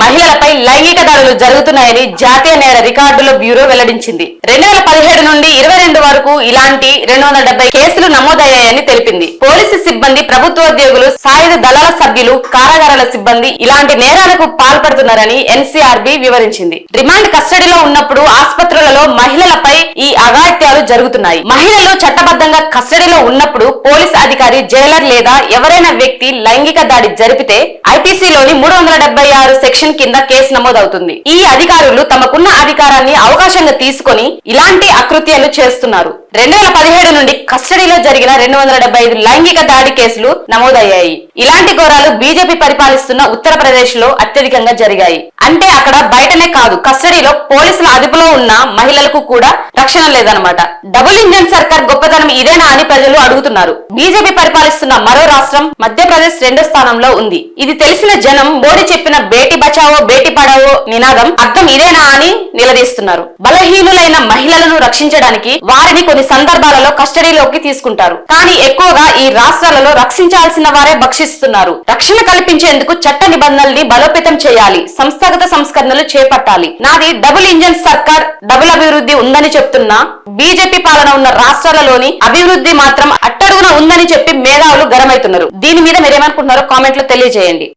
మహిళల లైంగిక దాడులు జరుగుతున్నాయని జాతీయ నేర రికార్డుల బ్యూరో వెల్లడించింది. రెండు వేల పదిహేడు నుండి ఇరవై రెండు వరకు ఇలాంటి రెండు వందల డెబ్బై కేసులు నమోదయ్యాయని తెలిపింది. పోలీసు సిబ్బంది ప్రభుత్వోద్యోగులు సాయుధ దళాల సభ్యులు కారాగారాల సిబ్బంది ఇలాంటి నేరాలకు పాల్పడుతున్నారని ఎన్సీఆర్బి వివరించింది. రిమాండ్ కస్టడీలో ఉన్నప్పుడు ఆసుపత్రులలో మహిళలపై ఈ అఘాయిత్యాలు జరుగుతున్నాయి. మహిళలు చట్టబద్ధంగా కస్టడీలో ఉన్నప్పుడు పోలీస్ అధికారి జైలర్ లేదా ఎవరైనా వ్యక్తి లైంగిక దాడి జరిపితే ఐపీసీలోని మూడు వందల డెబ్బై ఆరు సెక్షన్ కింద కేసు నమోదవుతుంది. ఈ అధికారులు తమకున్న అధికారాన్ని అవకాశంగా తీసుకొని ఇలాంటి అకృత్యాలు చేస్తున్నారు. రెండు వేల పదిహేడు నుండి కస్టడీలో జరిగిన రెండు వందల డెబ్బై ఐదు లైంగిక దాడి కేసులు నమోదయ్యాయి. ఇలాంటి ఘోరాలు బీజేపీ పరిపాలిస్తున్న ఉత్తరప్రదేశ్లో అత్యధికంగా జరిగాయి. అంటే అక్కడ బయటనే కాదు కస్టడీలో పోలీసుల అదుపులో ఉన్న మహిళలకు కూడా రక్షణ లేదన్నమాట. డబుల్ ఇంజన్ సర్కార్ గొప్పతనం ఇదేనా అని ప్రజలు అడుగుతున్నారు. బీజేపీ పరిపాలిస్తున్న మరో రాష్ట్రం మధ్యప్రదేశ్ రెండో స్థానంలో ఉంది. ఇది తెలిసిన జనం మోడీ చెప్పిన బేటీ బచావో బేటీ నినాదం అర్థం ఇదేనా అని నిలదీస్తున్నారు. బలహీనులైన మహిళలను రక్షించడానికి వారిని కొన్ని సందర్భాలలో కస్టడీలోకి తీసుకుంటారు. కానీ ఎక్కువగా ఈ రాష్ట్రాలలో రక్షించాల్సిన వారే భక్షిస్తున్నారు. రక్షణ కల్పించేందుకు చట్ట నిబంధనల్ని బలోపేతం చేయాలి. సంస్థాగత సంస్కరణలు చేపట్టాలి. నాది డబుల్ ఇంజన్ సర్కార్ డబుల్ అభివృద్ధి ఉందని చెప్తున్నా. బీజేపీ పాలన ఉన్న రాష్ట్రాలలోని అభివృద్ధి మాత్రం అట్టడుగున ఉందని చెప్పి మేధావులు గరమైతున్నారు దీని మీద మీరేమనుకుంటున్నారో కామెంట్లో తెలియజేయండి.